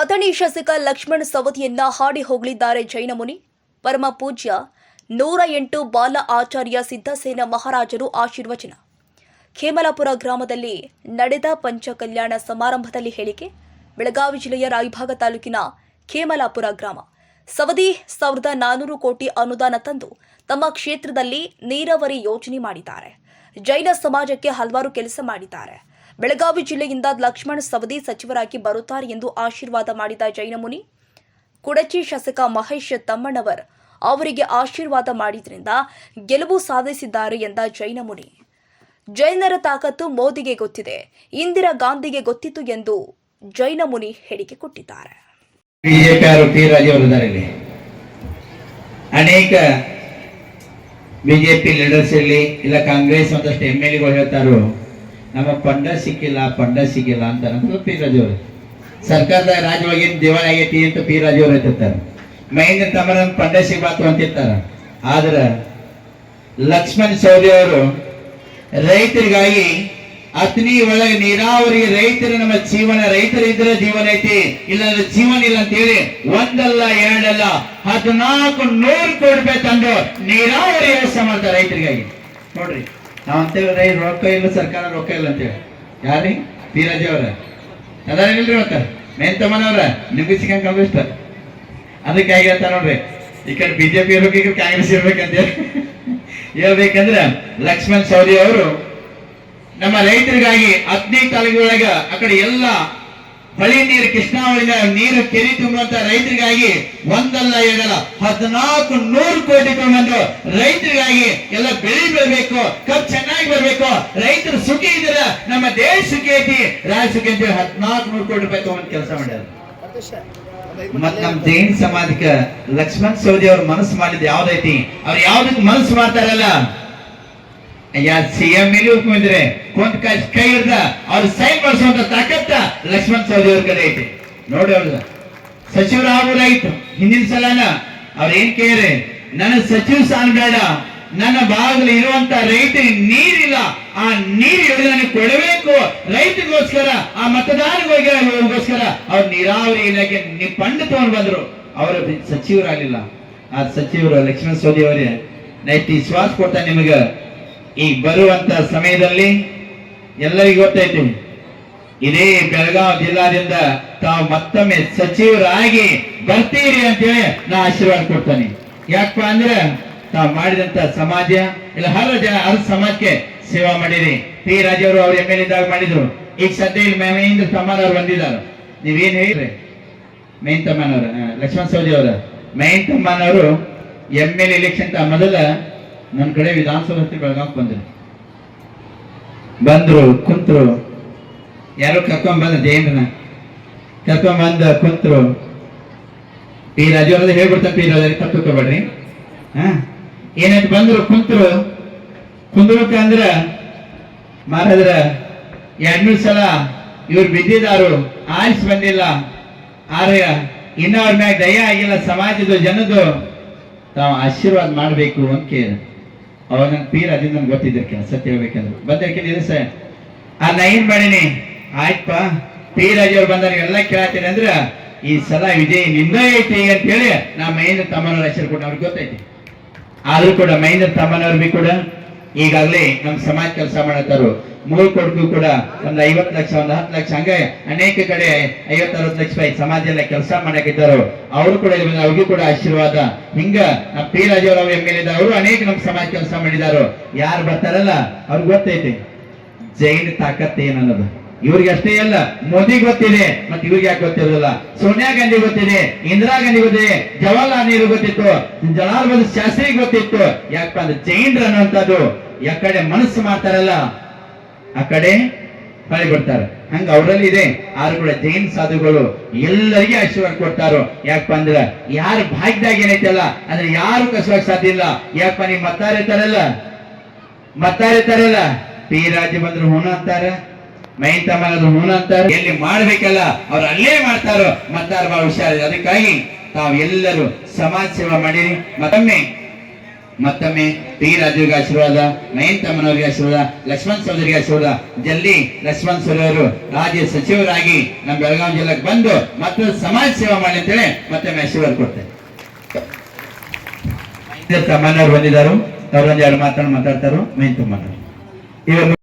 ಅಥಣಿ ಶಾಸಕ ಲಕ್ಷ್ಮಣ್ ಸವದಿಯನ್ನ ಹಾಡಿ ಹೋಗಲಿದ್ದಾರೆ ಜೈನ ಮುನಿ. ಪರಮ ಪೂಜ್ಯ ನೂರ ಎಂಟು ಬಾಲ ಆಚಾರ್ಯ ಸಿದ್ದಸೇನ ಮಹಾರಾಜರು ಆಶೀರ್ವಚನ. ಖೇಮಲಾಪುರ ಗ್ರಾಮದಲ್ಲಿ ನಡೆದ ಪಂಚ ಕಲ್ಯಾಣ ಸಮಾರಂಭದಲ್ಲಿ ಹೇಳಿಕೆ, ಬೆಳಗಾವಿ ಜಿಲ್ಲೆಯ ರಾಯಭಾಗ ತಾಲೂಕಿನ ಖೇಮಲಾಪುರ ಗ್ರಾಮ. ಸವದಿ ಸಾವಿರದ ನಾನೂರು ಕೋಟಿ ಅನುದಾನ ತಂದು ತಮ್ಮ ಕ್ಷೇತ್ರದಲ್ಲಿ ನೀರಾವರಿ ಯೋಜನೆ ಮಾಡಿದ್ದಾರೆ. ಜೈನ ಸಮಾಜಕ್ಕೆ ಹಲವಾರು ಕೆಲಸ ಮಾಡಿದ್ದಾರೆ. ಬೆಳಗಾವಿ ಜಿಲ್ಲೆಯಿಂದ ಲಕ್ಷ್ಮಣ ಸವದಿ ಸಚಿವರಾಗಿ ಬರುತ್ತಾರೆ ಎಂದು ಆಶೀರ್ವಾದ ಮಾಡಿದ ಜೈನಮುನಿ, ಕುಡಚಿ ಶಾಸಕ ಮಹೇಶ್ ತಮ್ಮಣ್ಣವರ್ ಅವರಿಗೆ ಆಶೀರ್ವಾದ ಮಾಡಿದ್ರಿಂದ ಗೆಲುವು ಸಾಧಿಸಿದ್ದಾರೆ ಎಂದ ಜೈನಮುನಿ. ಜೈನರ ತಾಕತ್ತು ಮೋದಿಗೆ ಗೊತ್ತಿದೆ, ಇಂದಿರಾ ಗಾಂಧಿಗೆ ಗೊತ್ತಿತ್ತು ಎಂದು ಜೈನಮುನಿ ಹೇಳಿಕೆ ಕೊಟ್ಟಿದ್ದಾರೆ. ಅನೇಕ ಬಿಜೆಪಿ ಲೀಡರ್ಸ್ ಇಲ್ಲಿ ಇಲ್ಲ ಕಾಂಗ್ರೆಸ್ ಒಂದಷ್ಟು ಎಂ ಎಲ್ ಎಗಳು ಹೇಳ್ತಾರು ನಮ್ಮ ಪಂಡ ಸಿಕ್ಕಿಲ್ಲ ಪಂಡ ಸಿಕ್ಕಿಲ್ಲ ಅಂತ ನಮ್ದು ಪಿ ಸರ್ಕಾರದ ರಾಜ್ಯವಾಗಿ ದಿವಾಳಿ ಆಗೈತಿ ಅಂತ ಪಿ ಎತ್ತಿರ್ತಾರೆ ಮೈಂದ ತಮ್ಮನ ಪಂಡ ಸಿಗ್ಬಾತು ಅಂತಿರ್ತಾರ. ಆದ್ರ ಲಕ್ಷ್ಮಣ್ ಸೌದಿ ಅವರು ರೈತರಿಗಾಗಿ ಅತ್ನಿ ಒಳಗೆ ನೀರಾವರಿ ರೈತರ ನಮ್ಮ ಜೀವನ ರೈತರಿದ್ರೆ ಜೀವನ ಐತಿ, ಇಲ್ಲಾಂದ್ರೆ ಜೀವನ ಇಲ್ಲ ಅಂತ ಹೇಳಿ ಒಂದಲ್ಲ, ಎರಡಲ್ಲ, ಹದಿನಾಲ್ಕು ನೂರು ಕೋಟಿ ರೂಪಾಯಿ ತಂದು ನೀರಾವರಿ ವ್ಯವಸ್ಥೆ ಮಾಡ್ತಾರೆ ರೈತರಿಗಾಗಿ. ನೋಡ್ರಿ. ನಾವ್ ಅಂತೇಳಿ ರೈ ರೊಕ್ಕ ಇಲ್ಲ, ಸರ್ಕಾರ ರೊಕ್ಕ ಇಲ್ಲ ಅಂತೇಳಿ ಯಾರಿ ಧೀರಜ್ ಅವರ. ಅದಾರ ಇಲ್ರಿ ಮತ್ತ ಮೇಂತಮ್ಮನವ್ರ ನಿಮ್ಗೆ ಸಿಕ್ಕಂಗೆ ಕಾಂಗ್ರೆಸ್ ಅದಕ್ಕೆ ಹೇಳ್ತಾರ ನೋಡ್ರಿ? ಈ ಕಡೆ ಬಿಜೆಪಿ ಇರ್ಬೇಕು ಈ ಕಡೆ ಕಾಂಗ್ರೆಸ್ ಇರ್ಬೇಕಂತ ಹೇಳ್ಬೇಕಂದ್ರೆ ಲಕ್ಷ್ಮಣ್ ಸೌದಿ ಅವರು, ನಮ್ಮ ರೈತರಿಗಾಗಿ ಹದಿನೈದು ತಾಲೂಕುಗಳಾಗ ಆ ಕಡೆ ಎಲ್ಲ ಹೊಳಿ ನೀರು ಕೃಷ್ಣಾವಳಿಯ ನೀರು ಕೆರೆ ತುಂಬುವಂತ ರೈತರಿಗಾಗಿ ಒಂದಲ್ಲ ಎರಡಲ್ಲ, ಹದಿನಾಲ್ಕು ನೂರು ಕೋಟಿ ತಗೊಂಡು ರೈತರಿಗಾಗಿ ಎಲ್ಲ ಬೆಳೆ ಬೆಳಬೇಕು ಕಬ್ ಚೆನ್ನಾಗಿ ಬರಬೇಕು. ರೈತರು ಸುಖಿ ಇದ್ರ ನಮ್ಮ ದೇಶ ಸುಖಿ ಐತಿ. ರಾಜ್ಯ ಸುಖಿ ಅಂತ ಹದಿನಾಲ್ಕು ನೂರು ಕೋಟಿ ರೂಪಾಯಿ ತಗೊಂಡು ಕೆಲಸ ಮಾಡ್ಯಾರ. ಮತ್ ನಮ್ ಜೈನ್ ಸಮಾಜಕ್ಕೆ ಲಕ್ಷ್ಮಣ್ ಸೌದಿ ಅವ್ರ ಮನಸ್ಸು ಮಾಡಿದ್ ಯಾವ್ದೈತಿ? ಅವ್ರು ಯಾವ್ದಕ್ ಮನಸ್ಸು ಮಾಡ್ತಾರಲ್ಲ? ಯಾ ಸಿಎಂ ಎಲ್ಲಿ ಉಳ್ಕೊಂಡಿದ್ರೆ ಕೊಂದ್ ಕೈ ಕೈ ಹಿಡ್ದ ಅವ್ರು ಸೈನ್ ಮಾಡಿಸುವಂತ ತಾಕತ್ತ ಲಕ್ಷ್ಮಣ್ ಸೌದಿ ಅವ್ರ ಕಡೆ ಐತಿ. ನೋಡಿ ಅವ್ರ ಸಚಿವರು ಆಗ್ಬೋದಾಗಿತ್ತು ಹಿಂದಿನ ಸಲನ ಅವ್ರ ಏನ್ ಕೇಳಿ ನನ್ನ ಸಚಿವ ಸ್ಥಾನ ಬೇಡ. ನನ್ನ ಭಾಗದಲ್ಲಿ ಇರುವಂತ ರೈತರಿಗೆ ನೀರಿಲ್ಲ. ಆ ನೀರು ಹಿಡಿದು ನನಗೆ ಕೊಡಬೇಕು. ರೈತರಿಗೋಸ್ಕರ, ಆ ಮತದಾರರಿಗೋಸ್ಕರ ಅವ್ರ ನೀರಾವರಿ ಇಲಾಖೆ ನೀವು ಪಂಡ ತಗೊಂಡ್ ಬಂದ್ರು. ಅವರ ಸಚಿವರಾಗಲಿಲ್ಲ. ಆ ಸಚಿವರು ಲಕ್ಷ್ಮಣ ಸೋದಿ ಅವರೇ, ನೈಟ್ ವಿಶ್ವಾಸ ಕೊಡ್ತಾ ನಿಮಗ ಈಗ ಬರುವಂತ ಸಮಯದಲ್ಲಿ ಎಲ್ಲರಿಗೂ ಗೊತ್ತೈತಿ ಇದೇ ಬೆಳಗಾವಿ ಜಿಲ್ಲಾದಿಂದ ತಾವು ಮತ್ತೊಮ್ಮೆ ಸಚಿವರಾಗಿ ಬರ್ತೀರಿ ಅಂತೇಳಿ ನಾ ಆಶೀರ್ವಾದ ಕೊಡ್ತೇನೆ. ಯಾಕಪ್ಪ ಅಂದ್ರೆ ತಾವು ಮಾಡಿದಂತ ಸಮಾಜ, ಇಲ್ಲ ಹಲವು ಜನ ಹರ ಸಮಾಜಕ್ಕೆ ಸೇವಾ ಮಾಡಿರಿ. ಪಿ ರಾಜವರು ಅವ್ರು ಎಂ ಎಲ್ ಇದ್ದಾಗ ಮಾಡಿದ್ರು. ಈಗ ಸದ್ಯ ಇಲ್ಲಿ ಮಹೇಂದ್ರ ತಮ್ಮನವ್ರು ಬಂದಿದ್ದಾರೆ. ನೀವೇನ್ ಹೇಳಿರಿ ಮೈನ್ ತಮ್ಮನವ್ರ ಲಕ್ಷ್ಮಣ ಸೌದಿ ಅವರ. ಮೈನ್ ತಮ್ಮನವರು ಎಂ ಎಲ್ ಎಲೆಕ್ಷನ್ ಮೊದಲ ನನ್ನ ಕಡೆ ವಿಧಾನಸಭಾ ಹತ್ತಿರ ಬೆಳಗಾವ್ ಬಂದ್ರು. ಬಂದ್ರು, ಕುಂತ್ರು. ಯಾರೋ ಕರ್ಕೊಂಬಂದ ಕರ್ಕೊಂಡ್ ಬಂದ, ಕುಂತ್ರು. ಈ ರಾಜು ಅವ್ರದ್ದು ಹೇಳ್ಬಿಡ್ತಾನೆ ಪಿ ರಾಜ ತಪ್ಪು ಏನಾಯ್ತು, ಬಂದ್ರು, ಕುಂತ್ರು. ಕುಂದ್ರಕ ಅಂದ್ರ ಮಹಾರಾಜರ ಎರಡ್ನೂರು ಸಲ ಇವ್ರು ಬಿದ್ದಿದಾರು ಆಯ್ಸ್ ಬಂದಿಲ್ಲ. ಆರ ಇನ್ನವ್ರ ಮ್ಯಾಗ ದಯ ಆಗಿಲ್ಲ ಸಮಾಜದ ಜನದು ತಾವು ಆಶೀರ್ವಾದ ಮಾಡ್ಬೇಕು ಅಂತ ಕೇಳ ಅವಾಗ ನನ್ ಪೀರ್ ಅದಿಂದ ನನ್ಗೆ ಗೊತ್ತಿದ್ದಿರ್ಕಿಲ್ಲ ಸತ್ಯ ಹೇಳ್ಬೇಕಂದ್ರೆ ಬಂದಿರ್ಕಿಲ್ಲ ಸರ್? ಆ, ನಾ ಏನ್ ಮಾಡೀನಿ? ಆಯ್ತಪ್ಪ. ಪೀರಾಜ್ ಅವ್ರು ಬಂದ ಎಲ್ಲ ಕೇಳತ್ತೀನಿ ಅಂದ್ರೆ, ಈ ಸಲ ವಿಜಯ್ನಿಂದ ಐತಿ ಅಂತ ಹೇಳಿ, ನಾ ಮೈನ ತಮ್ಮನವ್ರ ಹೆಸರು ಕೊಟ್ಟು, ಅವ್ರಿಗೆ ಗೊತ್ತೈತಿ. ಆದ್ರೂ ಕೂಡ ಮಹೇಂದ್ರ ತಮ್ಮನವ್ರಿಗೆ ಕೂಡ ಈಗಾಗಲೇ ನಮ್ಮ ಸಮಾಜ ಕೆಲಸ ಮಾಡತ್ತಾರು ಮೂರು ಕೊಡ್ಗೂ ಕೂಡ ಒಂದು ಐವತ್ತು ಲಕ್ಷ, ಒಂದು ಹತ್ತು ಲಕ್ಷ, ಹಂಗೆ ಅನೇಕ ಕಡೆ ಐವತ್ತು, ಅರವತ್ತು ಲಕ್ಷ ರೂಪಾಯಿ ಸಮಾಜ ಎಲ್ಲ ಕೆಲಸ ಮಾಡಕ್ಕಿದ್ದಾರು ಅವರು ಕೂಡ ಅವ್ರಿಗೂ ಕೂಡ ಆಶೀರ್ವಾದ. ಹಿಂಗ ನಮ್ಮ ಪಿ ರಾಜವರಾವ್ ಎಂ ಎಲ್ ಅವರು ಅನೇಕ ನಮ್ಮ ಸಮಾಜ ಕೆಲಸ ಮಾಡಿದಾರು. ಯಾರು ಬರ್ತಾರಲ್ಲ, ಅವ್ರಿಗೆ ಗೊತ್ತೈತಿ. ಜೈನ್ ತಾಕತ್ ಏನನ್ನೋದು. ಇವ್ರಿಗೆ ಅಷ್ಟೇ ಅಲ್ಲ, ಮೋದಿ ಗೊತ್ತಿದೆ, ಮತ್ತೆ ಇವ್ರಿಗೆ ಯಾಕೆ ಗೊತ್ತಿರಲಿಲ್ಲ ಸೋನಿಯಾ ಗಾಂಧಿ ಗೊತ್ತಿದೆ, ಇಂದಿರಾ ಗಾಂಧಿ ಗೊತ್ತಿದೆ, ಜವಾಹರ್ಲಾಲ್ ನೆಹರು ಗೊತ್ತಿತ್ತು ಬಹದ್ದೂರ್ ಶಾಸ್ತ್ರಿ ಗೊತ್ತಿತ್ತು. ಯಾಕಪ್ಪ ಅಂದ್ರೆ ಜೈನ್ರ ಅನ್ನುವಂಥದ್ದು ಯಾಕಡೆ ಮನಸ್ಸು ಮಾಡ್ತಾರಲ್ಲ, ಆ ಕಡೆ ಬಿಡ್ತಾರೆ. ಹಂಗ ಅವರಲ್ಲಿ ಇದೆ. ಆದ್ರೂ ಕೂಡ ಜೈನ್ ಸಾಧುಗಳು ಎಲ್ಲರಿಗೆ ಆಶೀರ್ವಾದ ಕೊಡ್ತಾರೋ? ಯಾಕಪ್ಪ ಅಂದ್ರೆ ಯಾರ ಭಾಗ್ಯದಾಗ ಏನೈತಲ್ಲ, ಅಂದ್ರೆ ಯಾರು ಕಸುವಾಗ ಸಾಧ್ಯ ಇಲ್ಲ. ಯಾಕಪ್ಪ ನೀವು ಮತ್ತಾರಿರ್ತಾರಲ್ಲ? ಮತ್ತಾರಿರ್ತಾರಲ್ಲ? ಪಿ ರಾಜ್ಯ ಬಂದ್ರು ಹೂನ ಅಂತಾರ. ಮೈನ್ ತಮ್ಮನದು ಹೂನ ಅಂತಾರ ಎಲ್ಲಿ ಮಾಡ್ಬೇಕಲ್ಲ, ಅವ್ರು ಅಲ್ಲೇ ಮಾಡ್ತಾರೋ, ಮತ್ತಾರ ಬಹಳ ಹುಷಾರಿದೆ. ಅದಕ್ಕಾಗಿ ತಾವು ಎಲ್ಲರೂ ಸಮಾಜ ಸೇವಾ ಮಾಡಿರಿ. ಮತ್ತೊಮ್ಮೆ ಮತ್ತೊಮ್ಮೆ ಪಿ ಆಶೀರ್ವಾದ ಮಹೇನ್ ತಮ್ಮನವರಿಗೆ ಆಶೀರ್ವಾದ, ಲಕ್ಷ್ಮಣ್ ಸೌದರಿಗೆ ಆಶೀರ್ವಾದ. ಜಲ್ದಿ ಲಕ್ಷ್ಮಣ್ ಸೌದರವರು ರಾಜ್ಯ ಸಚಿವರಾಗಿ ನಮ್ಮ ಬೆಳಗಾವಿ ಜಿಲ್ಲೆಗೆ ಬಂದು ಮತ್ತು ಸಮಾಜ ಸೇವಾ ಮಾಡಿ ಅಂತೇಳಿ ಮತ್ತೊಮ್ಮೆ ಆಶೀರ್ವಾದ ಕೊಡ್ತೇನೆ. ತಮ್ಮನವ್ರು ಬಂದಿದ್ದಾರೆ. ಅವರೊಂದು ಎರಡು ಮಾತಾಡಿ ಮಾತಾಡ್ತಾರೋ. ಮಹೇನ್ ತಮ್ಮನವರು ಇವರು